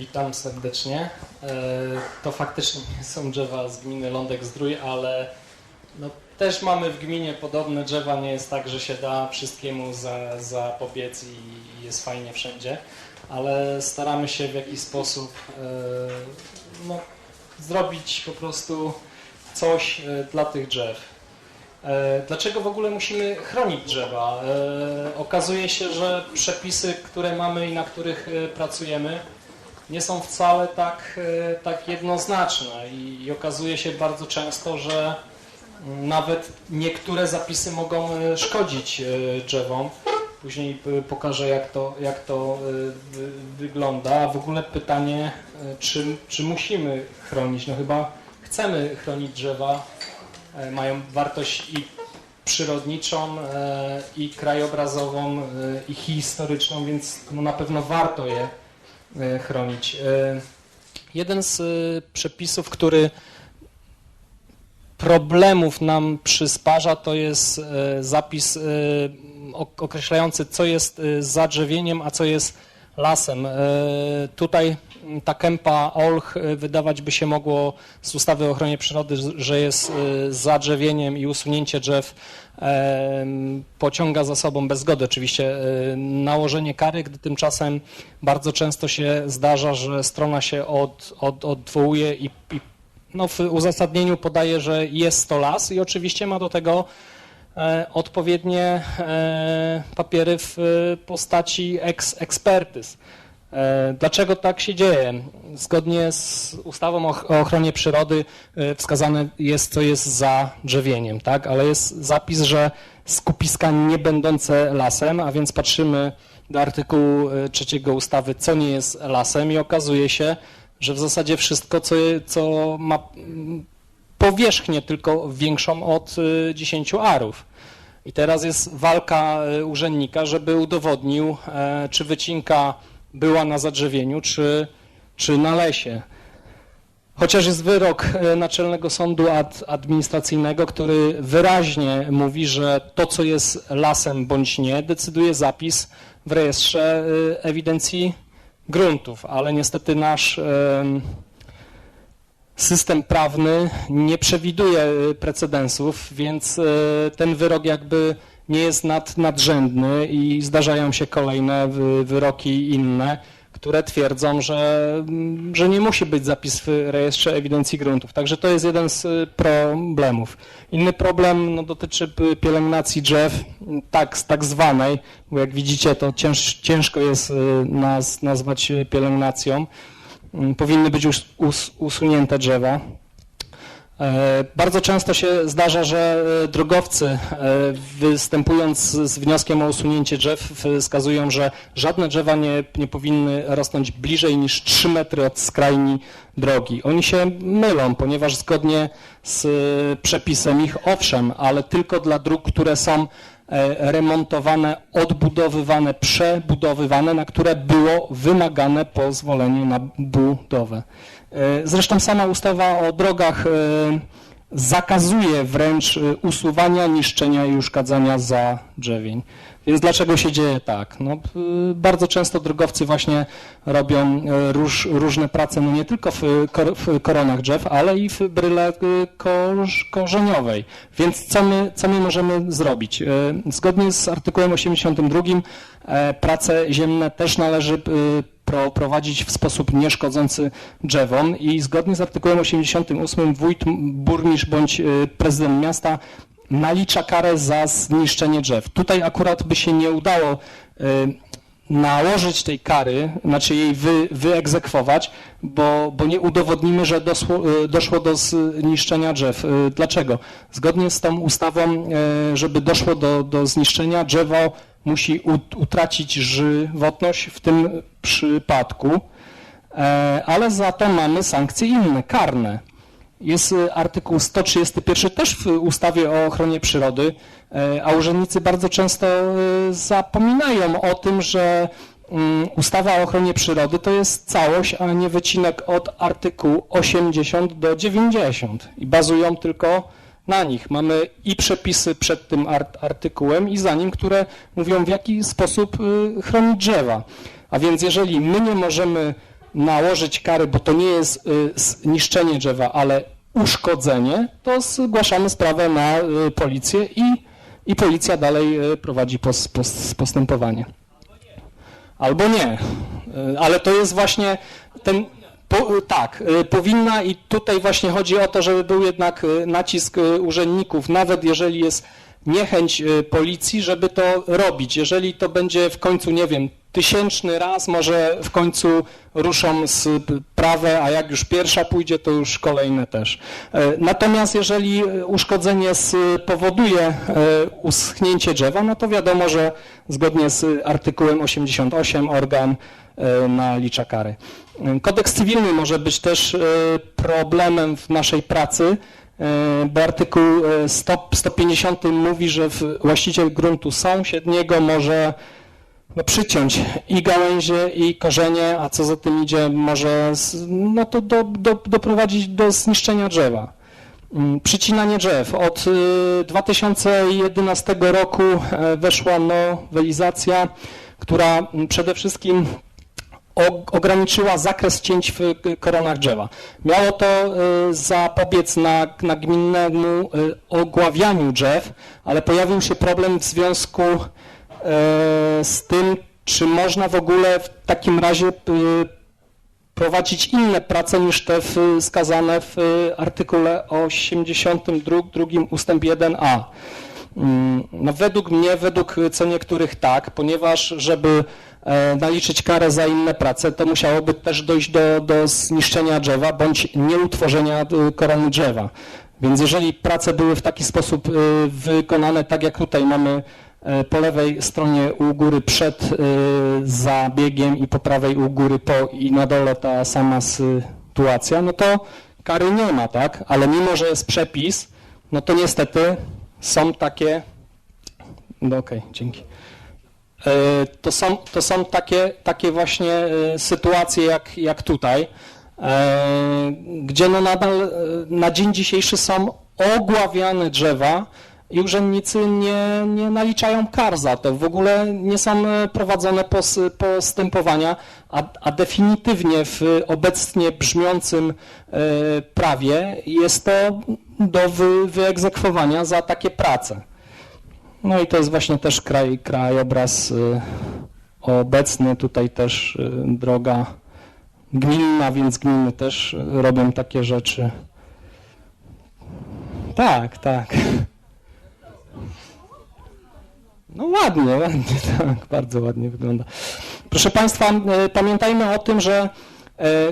Witam serdecznie. E, To faktycznie nie są drzewa z gminy Lądek Zdrój, ale no, też mamy w gminie podobne drzewa. Nie jest tak, że się da wszystkiemu za, zapobiec i jest fajnie wszędzie, ale staramy się w jakiś sposób e, no, zrobić po prostu coś e, dla tych drzew. Dlaczego w ogóle musimy chronić drzewa? Okazuje się, że przepisy, które mamy i na których pracujemy, nie są wcale tak, e, tak jednoznaczne i, i okazuje się bardzo często, że mm, nawet niektóre zapisy mogą e, szkodzić e, drzewom. Później pokażę, jak to, jak to wy- wygląda. A w ogóle pytanie, czy, czy musimy chronić? No chyba chcemy chronić drzewa, mają wartość i przyrodniczą, i krajobrazową, i historyczną, więc no na pewno warto je chronić. E, Jeden z e, przepisów, który problemów nam przysparza, to jest e, zapis e, ok- określający, co jest e, zadrzewieniem, a co jest lasem. E, Tutaj ta kępa olch e, wydawać by się mogło z ustawy o ochronie przyrody, że jest e, zadrzewieniem i usunięcie drzew pociąga za sobą bez zgody oczywiście nałożenie kary, gdy tymczasem bardzo często się zdarza, że strona się od, od, odwołuje i, i no, w uzasadnieniu podaje, że jest to las i oczywiście ma do tego odpowiednie e, papiery w e, postaci eks, ekspertyz. E, Dlaczego tak się dzieje? Zgodnie z ustawą o ch- o ochronie przyrody e, wskazane jest, co jest za drzewieniem, tak? ale jest zapis, że skupiska nie będące lasem, a więc patrzymy do artykułu e, trzeciego ustawy, co nie jest lasem i okazuje się, że w zasadzie wszystko, co, co ma powierzchnię tylko większą od y, 10 arów. I teraz jest walka y, urzędnika, żeby udowodnił, e, czy wycinka była na zadrzewieniu, czy, czy na lesie. Chociaż jest wyrok e, Naczelnego Sądu Ad- Administracyjnego, który wyraźnie mówi, że to, co jest lasem bądź nie, decyduje zapis w rejestrze e, ewidencji gruntów, ale niestety nasz system prawny nie przewiduje e, precedensów, więc e, ten wyrok jakby nie jest nad, nadrzędny i zdarzają się kolejne wy- wyroki inne, które twierdzą, że, mm, że nie musi być zapis w rejestrze ewidencji gruntów. Także to jest jeden z e, problemów. Inny problem no, dotyczy pielęgnacji drzew, tak, tak zwanej, bo jak widzicie to cięż, ciężko jest nas, nazwać pielęgnacją. Mm, Powinny być us, us, usunięte drzewa. E, Bardzo często się zdarza, że e, drogowcy e, występując z wnioskiem o usunięcie drzew wskazują, że żadne drzewa nie, nie powinny rosnąć bliżej niż 3 metry od skrajni drogi. Oni się mylą, ponieważ zgodnie z przepisem ich owszem, ale tylko dla dróg, które są remontowane, odbudowywane, przebudowywane, na które było wymagane pozwolenie na budowę. E, Zresztą sama ustawa o drogach e, zakazuje wręcz e, usuwania, niszczenia i uszkadzania za drzewień. Więc dlaczego się dzieje tak? No, bardzo często drogowcy właśnie robią e, róż, różne prace, no nie tylko w, w koronach drzew, ale i w bryle korz, korzeniowej. Więc co my, co my możemy zrobić? E, Zgodnie z artykułem 82 e, prace ziemne też należy e, pro, prowadzić w sposób nieszkodzący drzewom i zgodnie z artykułem 88 wójt, burmistrz bądź y, prezydent miasta nalicza karę za zniszczenie drzew. Tutaj akurat by się nie udało y, nałożyć tej kary, znaczy jej wy, wyegzekwować, bo, bo nie udowodnimy, że dosło, y, doszło do zniszczenia drzew. Dlaczego? Zgodnie z tą ustawą, żeby doszło do, do zniszczenia, drzewo musi ut- utracić żywotność w tym przypadku, e, ale za to mamy sankcje inne, karne. Jest e, artykuł 131 też w ustawie o ochronie przyrody, e, a urzędnicy bardzo często zapominają o tym, że mm, ustawa o ochronie przyrody to jest całość, a nie wycinek od artykułu 80 do 90 i bazują tylko na nich. Mamy i przepisy przed tym art- artykułem i za nim, które mówią w jaki sposób y, chronić drzewa. A więc jeżeli my nie możemy nałożyć kary, bo to nie jest y, niszczenie drzewa, ale uszkodzenie, to zgłaszamy sprawę na y, policję i, i policja dalej prowadzi pos, pos, postępowanie. Albo nie, ale to jest właśnie ten, po, tak, powinna i tutaj właśnie chodzi o to, żeby był jednak nacisk urzędników, nawet jeżeli jest niechęć policji, żeby to robić. Jeżeli to będzie w końcu, nie wiem, tysięczny raz może w końcu ruszą z prawe, a jak już pierwsza pójdzie, to już kolejne też. E, natomiast jeżeli uszkodzenie spowoduje e, uschnięcie drzewa, no to wiadomo, że zgodnie z artykułem 88 organ nalicza kary. Kodeks cywilny może być też problemem w naszej pracy, bo artykuł 150 mówi, że właściciel gruntu sąsiedniego może no, przyciąć i gałęzie, i korzenie, a co za tym idzie, może no, to do, do, doprowadzić do zniszczenia drzewa. Mm, przycinanie drzew. Od 2011 y, roku e, weszła nowelizacja, która mm, przede wszystkim ograniczyła zakres cięć w koronach drzewa. Miało to y, zapobiec nagminnemu y, ogławianiu drzew, ale pojawił się problem w związku z tym, czy można w ogóle w takim razie prowadzić inne prace niż te wskazane w artykule 82 ustęp 1a. Mm, no według mnie, według co niektórych tak, ponieważ żeby naliczyć karę za inne prace, to musiałoby też dojść do, do zniszczenia drzewa bądź nieutworzenia korony drzewa. Więc jeżeli prace były w taki sposób wykonane, tak jak tutaj mamy E, po lewej stronie u góry przed e, zabiegiem i po prawej u góry po i na dole ta sama sytuacja, no to kary nie ma, tak? Ale mimo, że jest przepis, no to niestety są takie, no okej, okay, dzięki. E, to są, to są takie, takie właśnie sytuacje jak, jak tutaj, gdzie no nadal na dzień dzisiejszy są ogławiane drzewa, i urzędnicy nie, nie naliczają kar za to. W ogóle nie są e, prowadzone postępowania, a, a definitywnie w obecnie brzmiącym e, prawie jest to do wy, wyegzekwowania za takie prace. No i to jest właśnie też kraj, krajobraz e, obecny, tutaj też droga gminna, więc gminy też robią takie rzeczy. Tak, tak. No ładnie, ładnie, tak, bardzo ładnie wygląda. Proszę Państwa, e, pamiętajmy o tym, że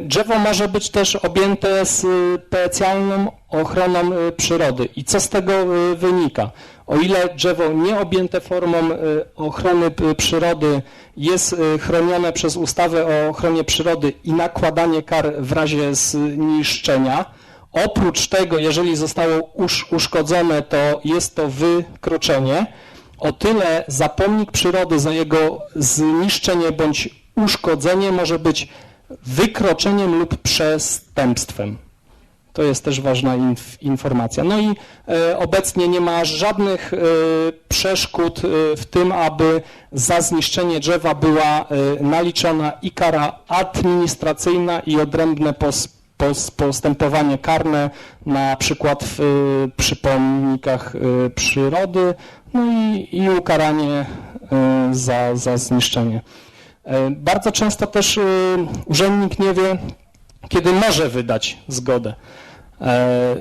drzewo może być też objęte specjalną ochroną e, przyrody. I co z tego wynika? O ile drzewo nie objęte formą ochrony przyrody jest chronione przez ustawę o ochronie przyrody i nakładanie kar w razie zniszczenia, oprócz tego, jeżeli zostało uszkodzone, to jest to wykroczenie, o tyle zapomnik przyrody za jego zniszczenie bądź uszkodzenie może być wykroczeniem lub przestępstwem. To jest też ważna inf informacja. No i e, obecnie nie ma żadnych e, przeszkód e, w tym, aby za zniszczenie drzewa była e, naliczona i kara administracyjna i odrębne pos postępowanie karne, na przykład w e, przypomnikach e, przyrody, no i, i ukaranie za, za zniszczenie. Bardzo często też urzędnik nie wie, kiedy może wydać zgodę.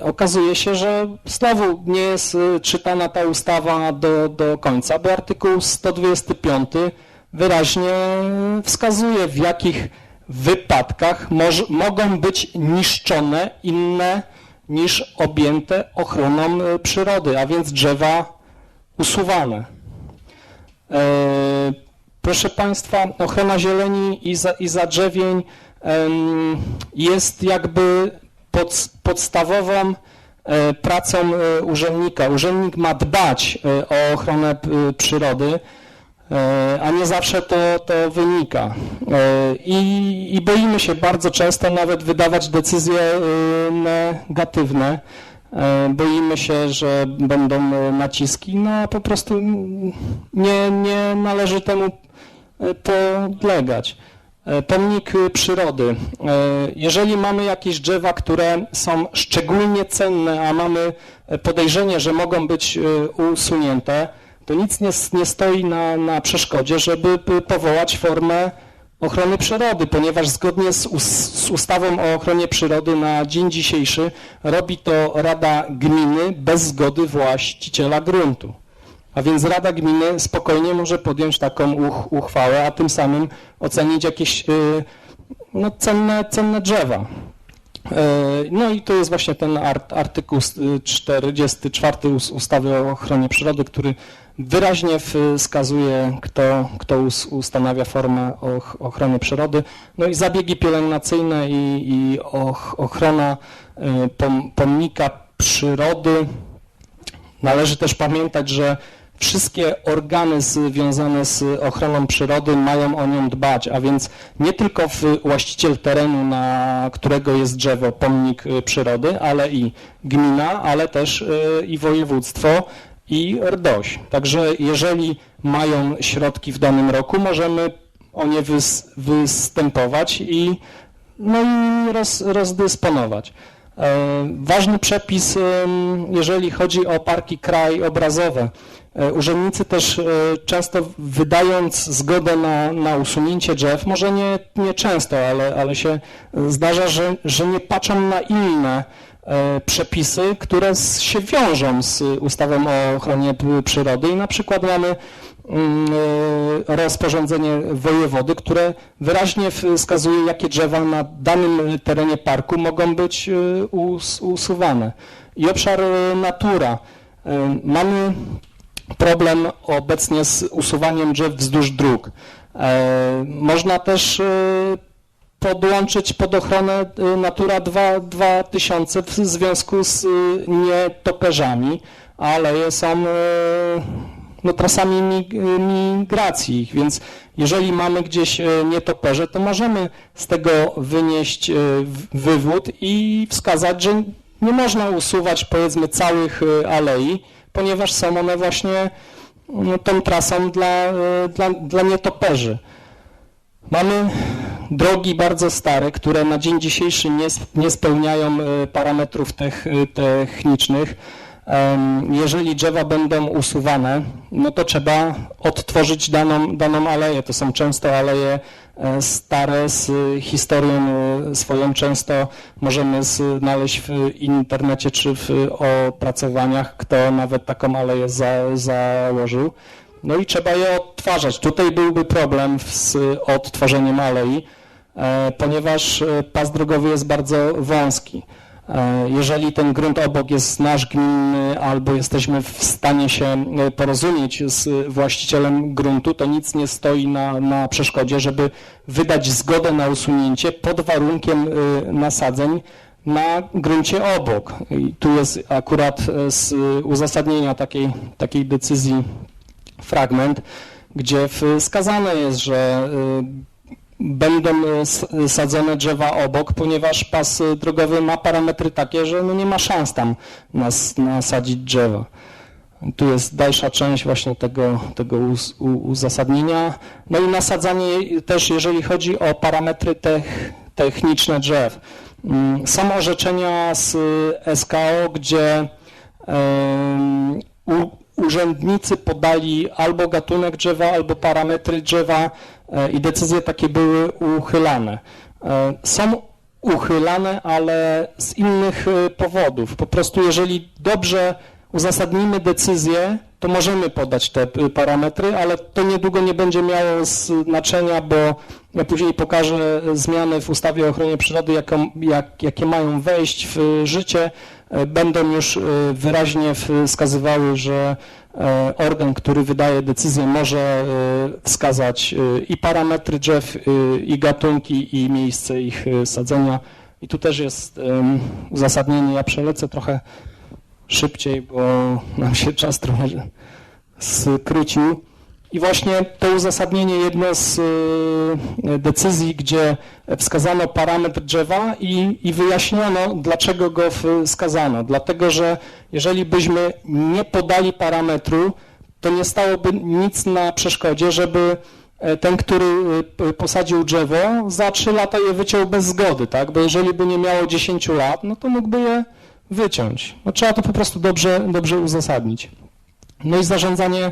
Okazuje się, że znowu nie jest czytana ta ustawa do, do końca, bo artykuł 125 wyraźnie wskazuje, w jakich wypadkach mogą być niszczone inne niż objęte ochroną e, przyrody, a więc drzewa usuwane. E, proszę Państwa, ochrona zieleni i, za, i zadrzewień jest jakby pod, podstawową e, pracą urzędnika. Urzędnik ma dbać o ochronę przyrody, E, a nie zawsze to, to wynika. E, I, I boimy się bardzo często nawet wydawać decyzje e, negatywne. Boimy się, że będą naciski, no po prostu nie, nie należy temu podlegać. E, Pomnik przyrody. E, Jeżeli mamy jakieś drzewa, które są szczególnie cenne, a mamy e, podejrzenie, że mogą być usunięte, to nic nie, nie stoi na, na przeszkodzie, żeby powołać formę ochrony przyrody, ponieważ zgodnie z, z ustawą o ochronie przyrody na dzień dzisiejszy robi to Rada Gminy bez zgody właściciela gruntu. A więc Rada Gminy spokojnie może podjąć taką uch, uchwałę, a tym samym ocenić jakieś y, no, cenne, cenne drzewa. E, No i to jest właśnie ten art, artykuł s- y, 44 us- ustawy o ochronie przyrody, który wyraźnie wskazuje, kto, kto us, ustanawia formę och, ochrony przyrody. No i zabiegi pielęgnacyjne i, i och, ochrona y, pom, pomnika przyrody. Należy też pamiętać, że wszystkie organy związane z ochroną przyrody mają o nią dbać, a więc nie tylko właściciel terenu, na którego jest drzewo, pomnik y, przyrody, ale i gmina, ale też y, i województwo i RDOŚ. Także jeżeli mają środki w danym roku, możemy o nie wys, występować i, no i roz, rozdysponować. E, Ważny przepis, jeżeli chodzi o parki krajobrazowe. E, Urzędnicy też e, często wydając zgodę na, na usunięcie drzew, może nie, nie często, ale, ale się zdarza, że, że nie patrzą na inne e, przepisy, które się wiążą z ustawą o ochronie przyrody i na przykład mamy mm, e, rozporządzenie wojewody, które wyraźnie wskazuje, jakie drzewa na danym terenie parku mogą być e, us, usuwane. I obszar e, natura. E, Mamy problem obecnie z usuwaniem drzew wzdłuż dróg. E, Można też e, podłączyć pod ochronę y, Natura 2 2000 w związku z nietoperzami, a aleje są no, trasami mig- migracji, więc jeżeli mamy gdzieś nietoperze, to możemy z tego wynieść wywód i wskazać, że nie można usuwać powiedzmy całych alei, ponieważ są one właśnie no, tą trasą dla, y, dla, dla nietoperzy. Mamy drogi bardzo stare, które na dzień dzisiejszy nie, nie spełniają e, parametrów tech, technicznych. Jeżeli drzewa będą usuwane, no to trzeba odtworzyć daną, daną aleję. To są często aleje e, stare z historią e, swoją. Często możemy znaleźć w internecie czy w opracowaniach, kto nawet taką aleję za, założył. No i trzeba je odtwarzać. Tutaj byłby problem z odtworzeniem alei, e, ponieważ pas drogowy jest bardzo wąski. E, Jeżeli ten grunt obok jest nasz gminny albo jesteśmy w stanie się e, porozumieć z właścicielem gruntu, to nic nie stoi na, na przeszkodzie, żeby wydać zgodę na usunięcie pod warunkiem e, nasadzeń na gruncie obok. I tu jest akurat z uzasadnienia takiej, takiej decyzji fragment, gdzie wskazane jest, że będą s- sadzone drzewa obok, ponieważ pas y, drogowy ma parametry takie, że no nie ma szans tam nas, nasadzić drzewa. Tu jest dalsza część właśnie tego, tego uzasadnienia. No i nasadzanie też, jeżeli chodzi o parametry tech, techniczne drzew. Mm, Są orzeczenia z y, SKO, gdzie urzędnicy podali albo gatunek drzewa, albo parametry drzewa e, i decyzje takie były uchylane. E, Są uchylane, ale z innych e, powodów. Po prostu jeżeli dobrze uzasadnimy decyzję, to możemy podać te parametry, ale to niedługo nie będzie miało znaczenia, bo ja później pokażę zmiany w ustawie o ochronie przyrody, jaką, jak, jakie mają wejść w życie, będą już e, wyraźnie wskazywały, że e, organ, który wydaje decyzję, może e, wskazać e, i parametry drzew, e, i gatunki, i miejsce ich e, sadzenia. I tu też jest uzasadnienie. Ja przelecę trochę szybciej, bo nam się czas trochę skrócił. I właśnie to uzasadnienie jedno z y, decyzji, gdzie wskazano parametr drzewa i, i wyjaśniono, dlaczego go wskazano. Dlatego, że jeżeli byśmy nie podali parametru, to nie stałoby nic na przeszkodzie, żeby e, ten, który e, posadził drzewo, za 3 lata je wyciął bez zgody, tak? Bo jeżeli by nie miało 10 lat, no to mógłby je wyciąć. No, trzeba to po prostu dobrze, dobrze uzasadnić. No i zarządzanie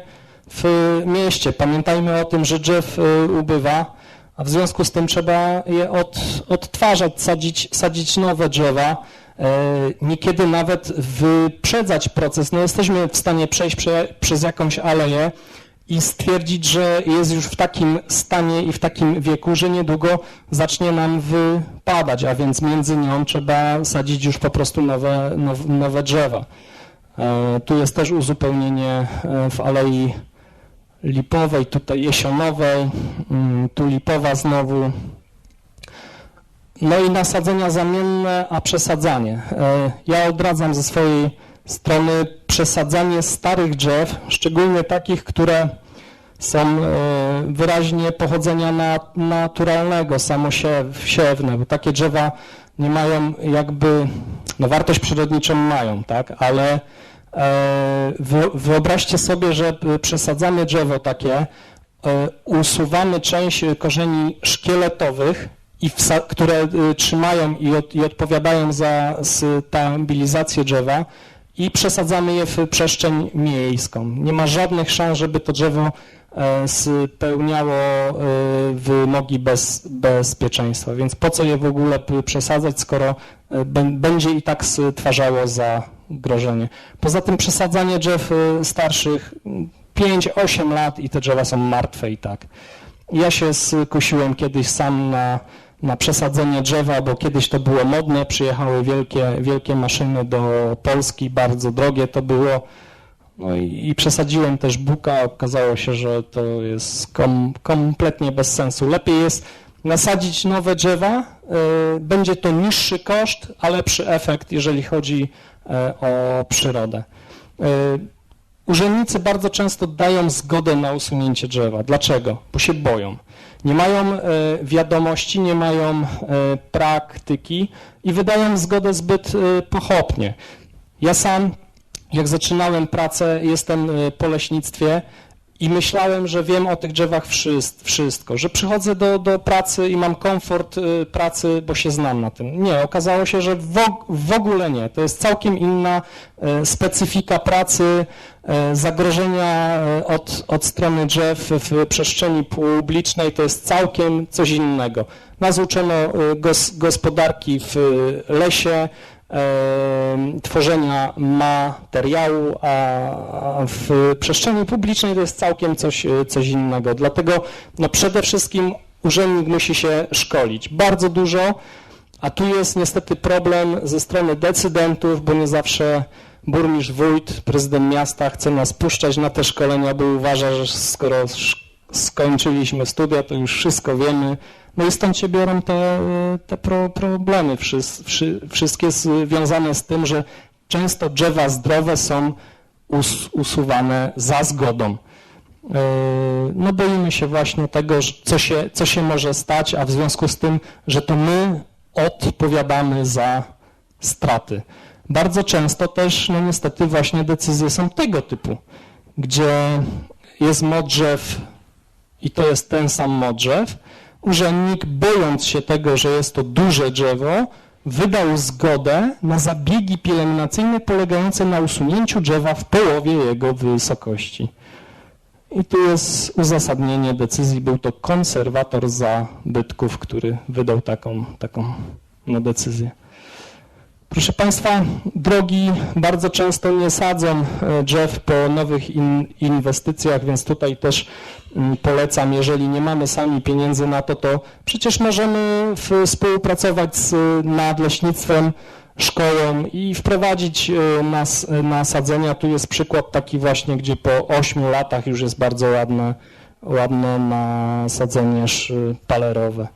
w mieście. Pamiętajmy o tym, że drzew y, ubywa, a w związku z tym trzeba je od, odtwarzać, sadzić, sadzić nowe drzewa. E, Niekiedy nawet wyprzedzać proces. No jesteśmy w stanie przejść prze, przez jakąś aleję i stwierdzić, że jest już w takim stanie i w takim wieku, że niedługo zacznie nam wypadać, a więc między nią trzeba sadzić już po prostu nowe, nowe, drzewa. E, Tu jest też uzupełnienie w alei lipowej, tutaj jesionowej, mm, tu lipowa znowu. No i nasadzenia zamienne, a przesadzanie. E, Ja odradzam ze swojej strony przesadzanie starych drzew, szczególnie takich, które są e, wyraźnie pochodzenia na, naturalnego, samosiewne, bo takie drzewa nie mają jakby, no wartość przyrodniczą mają, tak, ale wyobraźcie sobie, że e, przesadzamy drzewo takie, e, usuwamy część e, korzeni szkieletowych, i które e, trzymają i, od, i odpowiadają za stabilizację drzewa i przesadzamy je w przestrzeń miejską. Nie ma żadnych szans, żeby to drzewo e, spełniało e, wymogi bez, bezpieczeństwa. Więc po co je w ogóle przesadzać, skoro e, bę- będzie i tak stwarzało zagrożenie. Poza tym przesadzanie drzew e, starszych 5-8 lat i te drzewa są martwe i tak. Ja się skusiłem kiedyś sam na, na przesadzenie drzewa, bo kiedyś to było modne, przyjechały wielkie, wielkie maszyny do Polski, bardzo drogie to było. No i, i przesadziłem też buka, okazało się, że to jest kom, kompletnie bez sensu. Lepiej jest nasadzić nowe drzewa, y, będzie to niższy koszt, a lepszy efekt, jeżeli chodzi y, o przyrodę. Y, Urzędnicy bardzo często dają zgodę na usunięcie drzewa. Dlaczego? Bo się boją. Nie mają e, wiadomości, nie mają e, praktyki i wydają zgodę zbyt e, pochopnie. Ja sam, jak zaczynałem pracę, jestem e, po leśnictwie i myślałem, że wiem o tych drzewach wszys- wszystko, że przychodzę do, do pracy i mam komfort e, pracy, bo się znam na tym. Nie, okazało się, że w, og- w ogóle nie. To jest całkiem inna e, specyfika pracy, e, zagrożenia od, od strony drzew w przestrzeni publicznej to jest całkiem coś innego. Nas uczono gos, gospodarki w lesie, tworzenia materiału, a w przestrzeni publicznej to jest całkiem coś, e, coś innego. Dlatego no przede wszystkim urzędnik musi się szkolić. Bardzo dużo, a tu jest niestety problem ze strony decydentów, bo nie zawsze burmistrz, wójt, prezydent miasta chce nas puszczać na te szkolenia, bo uważa, że skoro skończyliśmy studia, to już wszystko wiemy. No i stąd się biorą te, te pro, problemy, wszys, wszy, wszystkie związane z tym, że często drzewa zdrowe są us, usuwane za zgodą. Yy, No boimy się właśnie tego, co się, co się może stać, a w związku z tym, że to my odpowiadamy za straty. Bardzo często też, no niestety, właśnie decyzje są tego typu, gdzie jest modrzew i to jest ten sam modrzew, urzędnik, bojąc się tego, że jest to duże drzewo, wydał zgodę na zabiegi pielęgnacyjne polegające na usunięciu drzewa w połowie jego wysokości. I tu jest uzasadnienie decyzji. Był to konserwator zabytków, który wydał taką, taką no, decyzję. Proszę Państwa, drogi bardzo często nie sadzą e, drzew po nowych in, inwestycjach, więc tutaj też polecam, jeżeli nie mamy sami pieniędzy na to, to przecież możemy współpracować z e, nadleśnictwem, szkołą i wprowadzić e, nas, nasadzenia. Tu jest przykład taki właśnie, gdzie po 8 latach już jest bardzo ładne, ładne nasadzenie szpalerowe.